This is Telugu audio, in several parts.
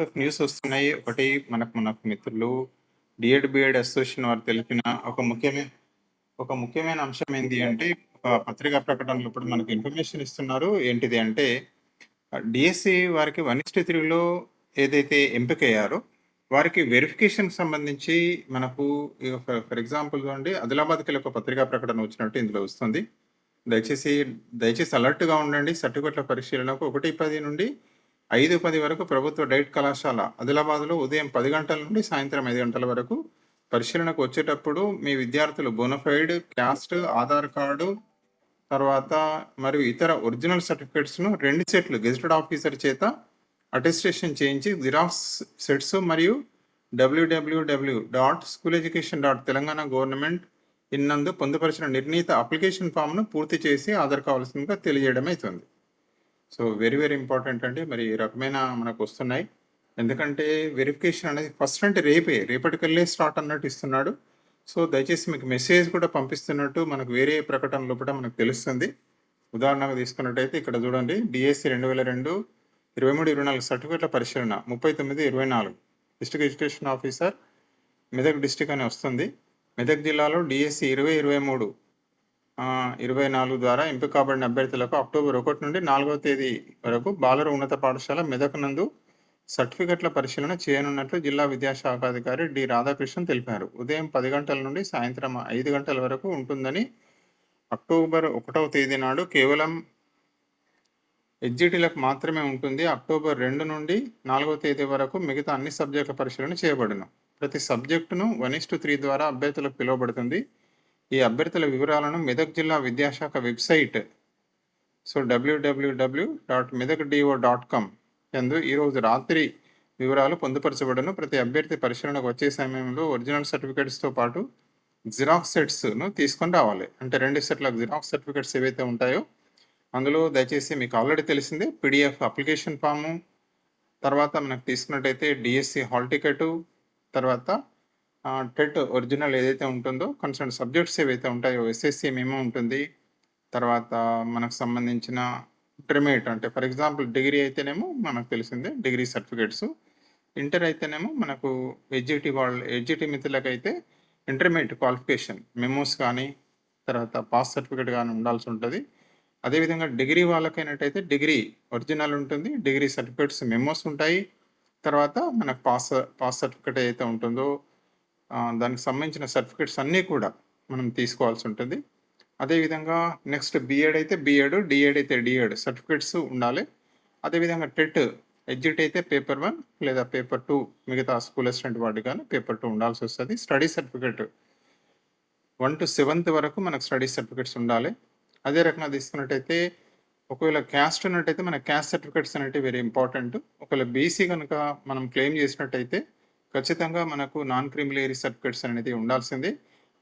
న్యూస్ వస్తున్నాయి. ఒకటి మనకు మనకు మిత్రులు డిఎడ్ బిఎడ్ అసోసియేషన్ వారు తెలిపిన ఒక ముఖ్యమైన ఒక ముఖ్యమైన అంశం ఏంటి అంటే పత్రికా ప్రకటనలు ఇప్పుడు మనకు ఇన్ఫర్మేషన్ ఇస్తున్నారు. ఏంటిది అంటే డిఎస్సి వారికి వన్ ఇస్టీ త్రీలో ఏదైతే ఎంపికయ్యారో వారికి వెరిఫికేషన్ సంబంధించి మనకు ఫర్ ఎగ్జాంపుల్ చూడండి ఆదిలాబాద్కి ఒక పత్రికా ప్రకటన వచ్చినట్టు ఇందులో వస్తుంది. దయచేసి దయచేసి అలర్ట్గా ఉండండి. సర్టిఫికెట్ల పరిశీలనకు ఒకటి పది నుండి ఐదు పది వరకు ప్రభుత్వ డైట్ కళాశాల ఆదిలాబాద్లో ఉదయం పది గంటల నుండి సాయంత్రం ఐదు గంటల వరకు పరిశీలనకు వచ్చేటప్పుడు మీ విద్యార్థులు బోనఫైడ్ క్యాస్ట్ ఆధార్ కార్డు తర్వాత మరియు ఇతర ఒరిజినల్ సర్టిఫికేట్స్ను రెండు సెట్లు గెజిటెడ్ ఆఫీసర్ చేత అటెస్టేషన్ చేయించి జిరాక్స్ సెట్స్ మరియు W W W dot school education dot Telangana government ఇన్నందు పొందుపరిచిన నిర్ణీత అప్లికేషన్ ఫామ్ను పూర్తి చేసి ఆధార్ కావాల్సిందిగా తెలియజేయడం అవుతుంది సో వెరీ వెరీ ఇంపార్టెంట్ అండి. మరి ఈ రకమైన మనకు వస్తున్నాయి. ఎందుకంటే వెరిఫికేషన్ అనేది ఫస్ట్ అంటే రేపే రేపటికల్లే స్టార్ట్ అన్నట్టు ఇస్తున్నాడు. సో దయచేసి మీకు మెసేజ్ కూడా పంపిస్తున్నట్టు మనకు వేరే ప్రకటన లోపల మనకు తెలుస్తుంది. ఉదాహరణగా తీసుకున్నట్టయితే ఇక్కడ చూడండి డిఎస్సి రెండు వేల రెండు ఇరవై మూడు ఇరవై నాలుగు సర్టిఫికేట్ల పరిశీలన ముప్పై తొమ్మిది ఇరవై నాలుగు. District education officer Medak district అని వస్తుంది. మెదక్ జిల్లాలో డిఎస్సి ఇరవై ఇరవై మూడు ఇరవై నాలుగు ద్వారా ఎంపిక కాబడిన అభ్యర్థులకు అక్టోబర్ ఒకటి నుండి నాలుగవ తేదీ వరకు బాలర ఉన్నత పాఠశాల మెదక్ నందు సర్టిఫికెట్ల పరిశీలన చేయనున్నట్లు జిల్లా విద్యాశాఖాధికారి డి. రాధాకృష్ణన్ తెలిపారు. ఉదయం పది గంటల నుండి సాయంత్రం ఐదు గంటల వరకు ఉంటుందని అక్టోబర్ ఒకటవ తేదీ నాడు కేవలం ఎడ్జిటీలకు మాత్రమే ఉంటుంది. అక్టోబర్ రెండు నుండి నాలుగవ తేదీ వరకు మిగతా అన్ని సబ్జెక్టుల పరిశీలన చేయబడును. ప్రతి సబ్జెక్టును వన్ ఇస్ త్రీ ద్వారా అభ్యర్థులకు పిలువబడుతుంది. ఈ అభ్యర్థుల వివరాలను మెదక్ జిల్లా విద్యాశాఖ website. So W W W dot Medak D O dot com ఎందు ఈరోజు రాత్రి వివరాలు పొందుపరచబడను. ప్రతి అభ్యర్థి పరిశీలనకు వచ్చే సమయంలో ఒరిజినల్ సర్టిఫికేట్స్తో పాటు జిరాక్స్ సెట్స్ను తీసుకొని రావాలి. అంటే రెండు సెట్ల జిరాక్స్ సర్టిఫికేట్స్ ఏవైతే ఉంటాయో అందులో దయచేసి మీకు ఆల్రెడీ తెలిసిందే పీడిఎఫ్ అప్లికేషన్ ఫాము తర్వాత మనకు తీసుకున్నట్టయితే డిఎస్సి హాల్ టికెట్ తర్వాత టెట్ ఒరిజినల్ ఏదైతే ఉంటుందో కన్సర్న్ సబ్జెక్ట్స్ ఏవైతే ఉంటాయో ఎస్ఎస్సి మేమో ఉంటుంది. తర్వాత మనకు సంబంధించిన ఇంటర్మీడియట్ అంటే ఫర్ ఎగ్జాంపుల్ డిగ్రీ అయితేనేమో మనకు తెలిసిందే డిగ్రీ సర్టిఫికేట్స్ ఇంటర్ అయితేనేమో మనకు ఎడ్జిటి వాళ్ళు ఎడ్జిటి మిత్రులకు అయితే ఇంటర్మీడియట్ క్వాలిఫికేషన్ మెమోస్ కానీ తర్వాత పాస్ సర్టిఫికేట్ కానీ ఉండాల్సి ఉంటుంది. అదేవిధంగా డిగ్రీ వాళ్ళకైనట్టయితే డిగ్రీ ఒరిజినల్ ఉంటుంది డిగ్రీ సర్టిఫికేట్స్ మెమోస్ ఉంటాయి. తర్వాత మనకు పాస్ పాస్ సర్టిఫికేట్ ఏదైతే ఉంటుందో దానికి సంబంధించిన సర్టిఫికేట్స్ అన్నీ కూడా మనం తీసుకోవాల్సి ఉంటుంది. అదేవిధంగా నెక్స్ట్ బీఎడ్ అయితే బీఎడ్ డిఎడ్ అయితే డిఎడ్ సర్టిఫికేట్స్ ఉండాలి. అదేవిధంగా టెట్ ఎడ్జిట్ అయితే పేపర్ వన్ లేదా పేపర్ టూ మిగతా స్కూల్ అసిస్టెంట్ వాటి కానీ పేపర్ టూ ఉండాల్సి వస్తుంది. Study certificate one to seventh వరకు మనకు స్టడీ సర్టిఫికేట్స్ ఉండాలి. అదే రకంగా తీసుకున్నట్టయితే ఒకవేళ క్యాస్ట్ ఉన్నట్టయితే మన క్యాస్ట్ సర్టిఫికేట్స్ అనేవి వెరీ ఇంపార్టెంట్ ఒకవేళ బీసీ కనుక మనం క్లెయిమ్ చేసినట్టయితే ఖచ్చితంగా మనకు నాన్ క్రిమిలేరీ సర్టిఫికేట్స్ అనేది ఉండాల్సింది.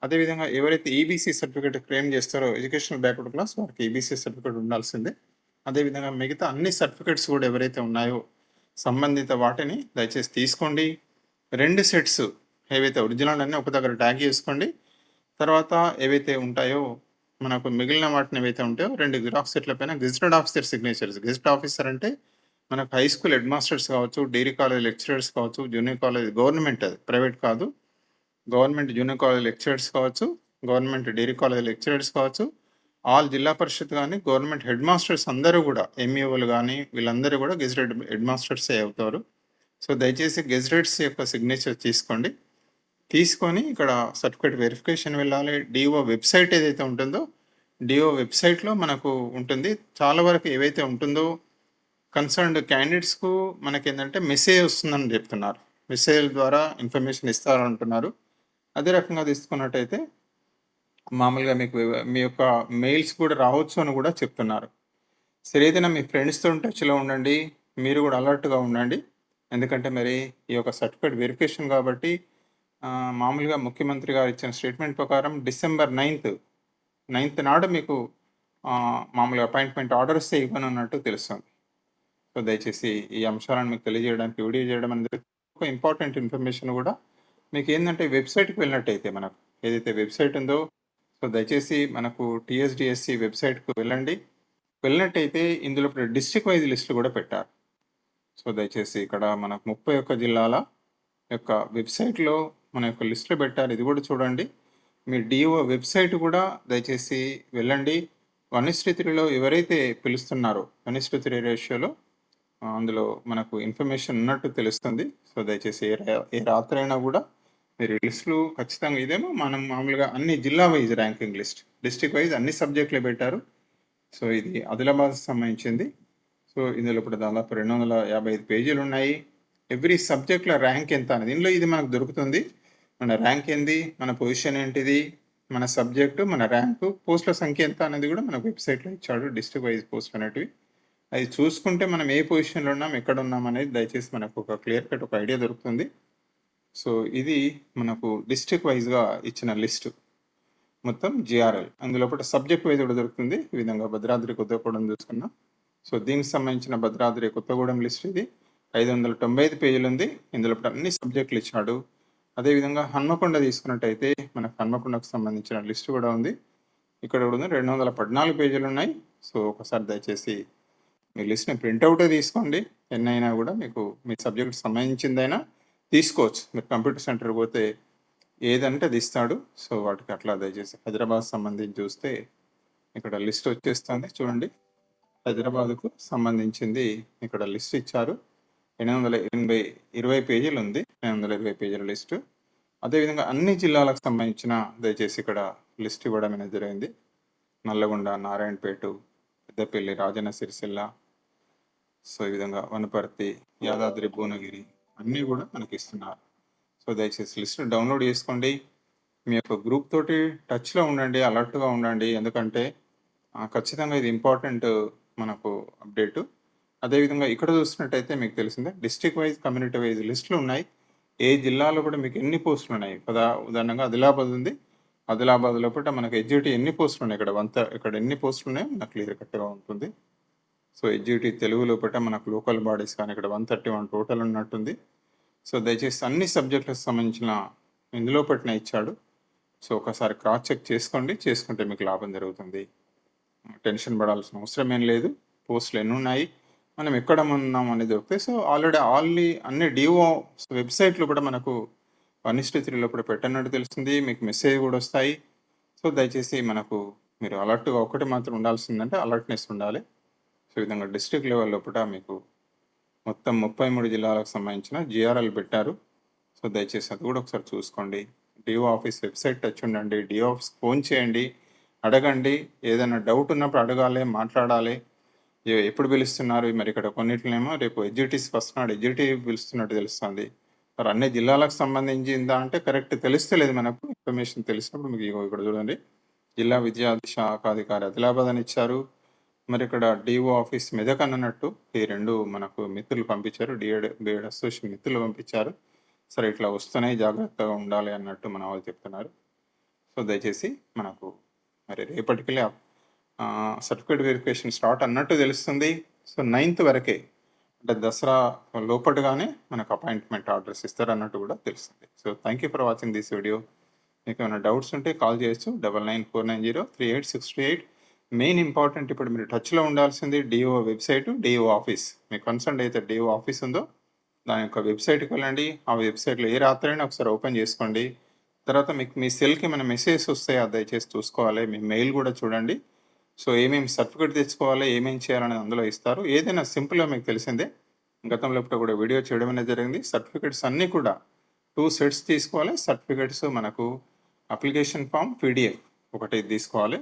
అదేవిధంగా ఎవరైతే ఈబీసీ సర్టిఫికేట్ క్లెయిమ్ చేస్తారో ఎడ్యుకేషనల్ బ్యాక్వర్డ్ క్లాస్ వారికి ఈబీసీ సర్టిఫికేట్ ఉండాల్సిందే. అదేవిధంగా మిగతా అన్ని సర్టిఫికేట్స్ కూడా ఎవరైతే ఉన్నాయో సంబంధిత వాటిని దయచేసి తీసుకోండి. రెండు సెట్స్ ఏవైతే ఒరిజినల్ అన్నీ ఒక దగ్గర ట్యాగ్ చేసుకోండి. తర్వాత ఏవైతే ఉంటాయో మనకు మిగిలిన వాటిని ఏవైతే ఉంటాయో రెండు జిరాక్స్ సెట్ల పైన gazetted officer signatures gazetted officer అంటే మనకు హై స్కూల్ హెడ్ మాస్టర్స్ కావచ్చు డిగ్రీ కాలేజ్ లెక్చరర్స్ కావచ్చు జూనియర్ కాలేజ్ గవర్నమెంట్ అది ప్రైవేట్ కాదు. గవర్నమెంట్ జూనియర్ కాలేజ్ లెక్చరర్స్ కావచ్చు గవర్నమెంట్ డిగ్రీ కాలేజ్ లెక్చరర్స్ కావచ్చు ఆల్ జిల్లా పరిషత్ కానీ గవర్నమెంట్ హెడ్ మాస్టర్స్ అందరూ కూడా ఎంఈఓలు కానీ వీళ్ళందరూ కూడా గెజిటెడ్ హెడ్ మాస్టర్సే అవుతారు. సో దయచేసి గెజిటెడ్స్ యొక్క సిగ్నేచర్ తీసుకోండి. తీసుకొని ఇక్కడ సర్టిఫికేట్ వెరిఫికేషన్ వెళ్ళాలి. డిఓ వెబ్సైట్ ఏదైతే ఉంటుందో డిఓ వెబ్సైట్లో మనకు ఉంటుంది. చాలా వరకు ఏవైతే ఉంటుందో కన్సర్న్డ్ క్యాండిడేట్స్కు మనకి ఏంటంటే మెసేజ్ వస్తుందని చెప్తున్నారు. మెసేజ్ ద్వారా ఇన్ఫర్మేషన్ ఇస్తారంటున్నారు. అదే రకంగా తీసుకున్నట్టయితే మామూలుగా మీకు మీ యొక్క మెయిల్స్ కూడా రావచ్చు అని కూడా చెప్తున్నారు. సరే ఏదైనా మీ ఫ్రెండ్స్తో టచ్లో ఉండండి. మీరు కూడా అలర్ట్గా ఉండండి. ఎందుకంటే మరి ఈ యొక్క సర్టిఫికేట్ వెరిఫికేషన్ కాబట్టి మామూలుగా ముఖ్యమంత్రి గారు ఇచ్చిన స్టేట్మెంట్ ప్రకారం డిసెంబర్ నైన్త్ నైన్త్ నాడు మీకు మామూలుగా అపాయింట్మెంట్ ఆర్డర్స్ ఇవ్వనున్నట్టు తెలుస్తుంది. సో దయచేసి ఈ అంశాలను మీకు తెలియజేయడానికి వీడియో చేయడం అనేది ఒక ఇంపార్టెంట్ ఇన్ఫర్మేషన్ కూడా. మీకు ఏంటంటే వెబ్సైట్కి వెళ్ళినట్టయితే మనకు ఏదైతే వెబ్సైట్ ఉందో సో దయచేసి మనకు టీఎస్డిఎస్సి వెబ్సైట్కు వెళ్ళండి. వెళ్ళినట్టయితే ఇందులో ఇప్పుడు డిస్ట్రిక్ట్ వైజ్ లిస్టులు కూడా పెట్టారు. సో దయచేసి ఇక్కడ మనకు ముప్పై ఒక్క జిల్లాల యొక్క వెబ్సైట్లో మన యొక్క లిస్టులు పెట్టారు. ఇది కూడా చూడండి. మీ డిఓ వెబ్సైట్ కూడా దయచేసి వెళ్ళండి. వన్ త్రీలో ఎవరైతే పిలుస్తున్నారో వన్ త్రీ రేషియోలో అందులో మనకు ఇన్ఫర్మేషన్ ఉన్నట్టు తెలుస్తుంది. సో దయచేసి ఏ ఏ రాత్రి అయినా కూడా మీరు లిస్టులు ఖచ్చితంగా ఇదేమో మనం మామూలుగా అన్ని జిల్లా wise ranking list. District wise అన్ని సబ్జెక్టులు పెట్టారు. సో ఇది ఆదిలాబాద్ సంబంధించింది. సో ఇందులో ఇప్పుడు దాదాపు రెండు వందల యాభై ఐదు పేజీలు ఉన్నాయి. ఎవ్రీ సబ్జెక్ట్లో ర్యాంక్ ఎంత అనేది ఇందులో ఇది మనకు దొరుకుతుంది. మన ర్యాంక్ ఏంది మన పొజిషన్ ఏంటిది మన సబ్జెక్టు మన ర్యాంకు పోస్టుల సంఖ్య ఎంత అనేది కూడా మన వెబ్సైట్లో ఇచ్చాడు డిస్ట్రిక్ట్ వైజ్ పోస్ట్ అనేటివి. అది చూసుకుంటే మనం ఏ పొజిషన్లో ఉన్నాం ఎక్కడ ఉన్నాం అనేది దయచేసి మనకు ఒక క్లియర్ కట్ ఒక ఐడియా దొరుకుతుంది. సో ఇది మనకు డిస్ట్రిక్ట్ వైజ్గా ఇచ్చిన లిస్టు మొత్తం జిఆర్ఎల్ అందులో ఒకటి సబ్జెక్ట్ వైజ్ కూడా దొరుకుతుంది. ఈ విధంగా భద్రాద్రి కొత్తగూడెం చూసుకున్నాం. సో దీనికి సంబంధించిన భద్రాద్రి కొత్తగూడెం లిస్ట్ ఇది. ఐదు వందల తొంభై ఐదు పేజీలు ఉంది. ఇందులో అన్ని సబ్జెక్టులు ఇచ్చాడు. అదేవిధంగా హన్మకొండ తీసుకున్నట్టయితే మనకు హన్మకొండకు సంబంధించిన లిస్ట్ కూడా ఉంది. ఇక్కడ కూడా ఉంది రెండు వందల పద్నాలుగు పేజీలు ఉన్నాయి. సో ఒకసారి దయచేసి మీ లిస్ట్ని ప్రింట్అవుటే తీసుకోండి. ఎన్నైనా కూడా మీకు మీ సబ్జెక్ట్ సంబంధించిందైనా తీసుకోవచ్చు. మీరు కంప్యూటర్ సెంటర్ పోతే ఏదంటే అది ఇస్తాడు. సో వాటికి అట్లా దయచేసి హైదరాబాద్ సంబంధించి చూస్తే ఇక్కడ లిస్ట్ వచ్చేస్తుంది. చూడండి. హైదరాబాద్కు సంబంధించింది ఇక్కడ లిస్ట్ ఇచ్చారు. ఎనిమిది వందల ఎనభై ఇరవై పేజీలు ఉంది. ఎనిమిది వందల ఇరవై పేజీల లిస్టు. అదేవిధంగా అన్ని జిల్లాలకు సంబంధించిన దయచేసి ఇక్కడ లిస్ట్ ఇవ్వడం అనేది జరిగింది. నల్లగొండ నారాయణపేట పెద్దపల్లి రాజన్న సిరిసిల్ల సో ఈ విధంగా వనపర్తి యాదాద్రి భువనగిరి అన్నీ కూడా మనకి ఇస్తున్నారు సో దయచేసి లిస్ట్ డౌన్లోడ్ చేసుకోండి. మీ యొక్క గ్రూప్ తోటి టచ్లో ఉండండి అలర్ట్గా ఉండండి. ఎందుకంటే ఖచ్చితంగా ఇది ఇంపార్టెంట్ మనకు అప్డేటు. అదేవిధంగా ఇక్కడ చూసినట్టయితే మీకు తెలిసిందే డిస్ట్రిక్ట్ వైజ్ కమ్యూనిటీ వైజ్ లిస్టులు ఉన్నాయి. ఏ జిల్లాలో కూడా మీకు ఎన్ని పోస్టులు ఉన్నాయి? పదా ఉదాహరణగా ఆదిలాబాద్ ఉంది. ఆదిలాబాద్ లోపల మనకు ఎడ్జిటీ ఎన్ని పోస్టులు ఉన్నాయి? ఇక్కడ వంత ఇక్కడ ఎన్ని పోస్టులు ఉన్నాయో మనకు క్లియర్ కట్గా ఉంటుంది. సో ఎడ్జిటీ తెలుగు లోపల మనకు లోకల్ బాడీస్ కానీ ఇక్కడ వన్ థర్టీ వన్ టోటల్ ఉన్నట్టుంది. సో దయచేసి అన్ని సబ్జెక్టులకు సంబంధించిన ఇందులో పెట్టిన ఇచ్చాడు. సో ఒకసారి క్రాస్ చెక్ చేసుకోండి చేసుకుంటే మీకు లాభం జరుగుతుంది. టెన్షన్ పడాల్సిన అవసరం ఏం లేదు. పోస్టులు ఎన్ని ఉన్నాయి? మనం ఎక్కడ ఉన్నాం అనేది దొరుకుతాయి సో ఆల్రెడీ ఆల్రెడీ అన్ని డిఓ వెబ్సైట్లు కూడా మనకు వన్ ఇస్టు త్రీలో కూడా పెట్టినట్టు తెలుస్తుంది. మీకు మెసేజ్ కూడా వస్తాయి. సో దయచేసి మనకు మీరు అలర్ట్గా ఒకటి మాత్రం ఉండాల్సిందంటే అలర్ట్నెస్ ఉండాలి. సో ఈ విధంగా డిస్ట్రిక్ట్ లెవెల్ లోపల మీకు మొత్తం ముప్పై మూడు జిల్లాలకు సంబంధించిన జిఆర్ఎల్ పెట్టారు. సో దయచేసి అది కూడా ఒకసారి చూసుకోండి. D O office website touch ఉండండి. డిఓ ఆఫీస్ ఫోన్ చేయండి. అడగండి. ఏదైనా డౌట్ ఉన్నప్పుడు అడగాలి మాట్లాడాలి. ఎప్పుడు పిలుస్తున్నారు? మరి ఇక్కడ కొన్నిటినేమో రేపు ఎడ్జిటీస్ ఫస్ట్ నాడు ఎడ్జిటీ పిలుస్తున్నట్టు తెలుస్తుంది. మరి అన్ని జిల్లాలకు సంబంధించిందా అంటే కరెక్ట్ తెలుస్తలేదు మనకు. ఇన్ఫర్మేషన్ తెలిసినప్పుడు మీకు ఇక్కడ చూడండి. జిల్లా విద్యా శాఖాధికారి ఆదిలాబాద్ అని ఇచ్చారు. మరి ఇక్కడ డిఓ ఆఫీస్ మెదక్ అన్నట్టు ఈ రెండు మనకు మిత్రులు పంపించారు. డిఎడ్ బిఎడ్ అసోసియేషన్ మిత్రులు పంపించారు. సరే ఇట్లా వస్తున్నాయి జాగ్రత్తగా ఉండాలి అన్నట్టు మన వాళ్ళు చెప్తున్నారు. సో దయచేసి మనకు మరి రేపటికి సర్టిఫికేట్ వెరిఫికేషన్ స్టార్ట్ అన్నట్టు తెలుస్తుంది. సో నైన్త్ వరకే అంటే దసరా లోపటగానే మనకు అపాయింట్మెంట్ ఆర్డర్స్ ఇస్తారు అన్నట్టు కూడా తెలుస్తుంది. So thank you for watching this video మీకు ఏమైనా డౌట్స్ ఉంటే కాల్ చేయొచ్చు. Double nine four nine zero three eight six two eight main important ఇప్పుడు మీరు టచ్లో ఉండాల్సింది D O website D O office. మీ కన్సర్న్ అయితే డిఓ ఆఫీస్ ఉందో దాని యొక్క వెబ్సైట్కి వెళ్ళండి. ఆ వెబ్సైట్లో ఏ రాత్రైనా ఒకసారి ఓపెన్ చేసుకోండి. తర్వాత మీకు మీ సెల్కి ఏమైనా మెసేజ్ వస్తాయి? అది దయచేసి చూసుకోవాలి. మీ మెయిల్ కూడా చూడండి. సో ఏమేమి సర్టిఫికేట్ తెచ్చుకోవాలి? ఏమేమి చేయాలనేది అందులో ఇస్తారు. ఏదైనా సింపుల్గా మీకు తెలిసిందే. గతంలో ఇప్పుడు కూడా వీడియో చేయడం అనేది జరిగింది. సర్టిఫికేట్స్ అన్నీ కూడా టూ సెట్స్ తీసుకోవాలి. సర్టిఫికేట్స్ మనకు అప్లికేషన్ ఫామ్ పీడిఎఫ్ ఒకటి తీసుకోవాలి.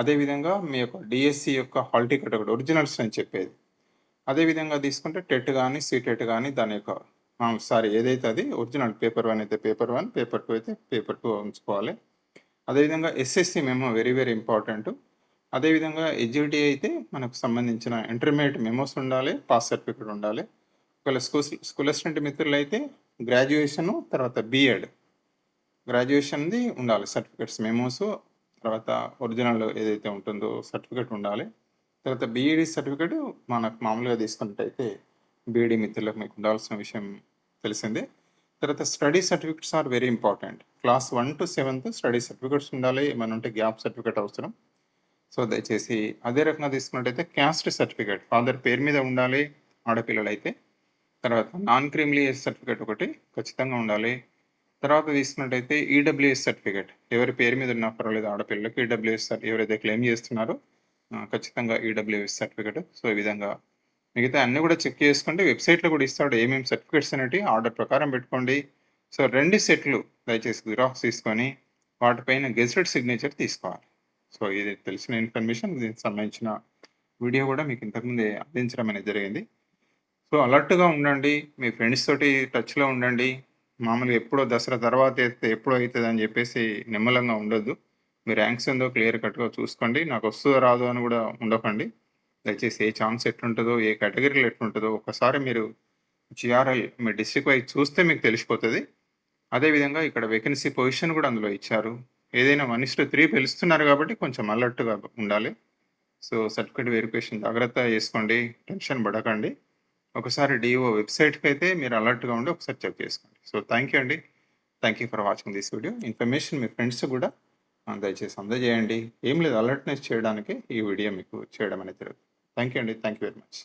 అదేవిధంగా మీ యొక్క డిఎస్సి యొక్క హాల్ టికెట్ ఒకటి ఒరిజినల్స్ అని చెప్పేది. అదేవిధంగా తీసుకుంటే టెట్ కానీ సీటెట్ కానీ దాని యొక్క సారీ ఏదైతే అది ఒరిజినల్ పేపర్ వన్ అయితే పేపర్ వన్ పేపర్ టూ అయితే పేపర్ టూ ఉంచుకోవాలి. అదేవిధంగా SSC memo very very important అదేవిధంగా ఎడ్జిటీ అయితే మనకు సంబంధించిన ఇంటర్మీడియట్ మెమోస్ ఉండాలి పాస్ సర్టిఫికేట్ ఉండాలి. ఒకవేళ స్కూల్ స్కూల్ అసిస్టెంట్ మిత్రులు అయితే గ్రాడ్యుయేషను తర్వాత బీఎడ్ గ్రాడ్యుయేషన్ది ఉండాలి సర్టిఫికేట్స్ మెమోస్ తర్వాత ఒరిజినల్ ఏదైతే ఉంటుందో సర్టిఫికేట్ ఉండాలి. తర్వాత బీఈడి సర్టిఫికేట్ మనకు మామూలుగా తీసుకున్నట్టయితే బీఈడి మిత్రులకు మీకు ఉండాల్సిన విషయం తెలిసిందే. తర్వాత study certificates are very important. Class one to seventh study certificates ఉండాలి ఏమైనా ఉంటే గ్యాప్ సర్టిఫికేట్ అవసరం. సో దయచేసి అదే రకంగా తీసుకున్నట్టయితే క్యాస్ట్ సర్టిఫికేట్. ఫాదర్ పేరు మీద ఉండాలి ఆడపిల్లలు అయితే తర్వాత నాన్ క్రీమ్లీఎస్ సర్టిఫికేట్ ఒకటి ఖచ్చితంగా ఉండాలి. తర్వాత తీసుకున్నట్టయితే ఈడబ్ల్యూఎస్ సర్టిఫికేట్ ఎవరి పేరు మీద ఉన్నా పర్వాలేదు ఆడపిల్లలకి ఈడబ్ల్యూఎస్ ఎవరైతే క్లెయిమ్ చేస్తున్నారో ఖచ్చితంగా ఈడబ్ల్యూఎస్ సర్టిఫికేట్ సో ఈ విధంగా మిగతా అన్ని కూడా చెక్ చేసుకోండి వెబ్సైట్లో కూడా ఇస్తాడు. ఏమేమి సర్టిఫికేట్స్ అనేవి ఆర్డర్ ప్రకారం పెట్టుకోండి. సో రెండు సెట్లు దయచేసి జిరాక్స్ తీసుకొని వాటిపైన గెజెట్ సిగ్నేచర్ తీసుకోవాలి. సో ఇది తెలిసిన ఇన్ఫర్మేషన్. దీనికి సంబంధించిన వీడియో కూడా మీకు ఇంతకుముందే అందించడం అనేది జరిగింది. సో అలర్ట్గా ఉండండి. మీ ఫ్రెండ్స్ తోటి టచ్లో ఉండండి. మామూలుగా ఎప్పుడో దసరా తర్వాత అయితే ఎప్పుడో అవుతుంది అని చెప్పేసి నిమ్మలంగా ఉండొద్దు. మీ ర్యాంక్స్ ఏందో క్లియర్ కట్గా చూసుకోండి. నాకు వస్తుందో రాదో అని కూడా ఉండకండి. దయచేసి ఏ ఛాన్స్ ఎట్లుంటుందో ఏ కేటగిరీలో ఎట్లుంటుందో ఒకసారి మీరు జిఆర్ఎల్ మీ డిస్ట్రిక్ట్ వైజ్ చూస్తే మీకు తెలిసిపోతుంది. అదేవిధంగా ఇక్కడ వేకెన్సీ పొజిషన్ కూడా అందులో ఇచ్చారు. ఏదైనా వన్ త్రీ పిలుస్తున్నారు కాబట్టి కొంచెం అలర్ట్గా ఉండాలి. సో సర్టిఫికేట్ వెరిఫికేషన్ జాగ్రత్త చేసుకోండి. టెన్షన్ పడకండి. ఒకసారి డిఓ వెబ్సైట్కి అయితే మీరు అలర్ట్గా ఉండి ఒకసారి చెక్ చేసుకోండి. సో థ్యాంక్ యూ అండి. Thank you for watching this video. Information me friends కూడా దయచేసి అందజేయండి. ఏం లేదు అలర్ట్నెస్ చేయడానికి ఈ వీడియో మీకు చేయడం అనేది జరుగుతుంది. థ్యాంక్ యూ అండి. Thank you very much.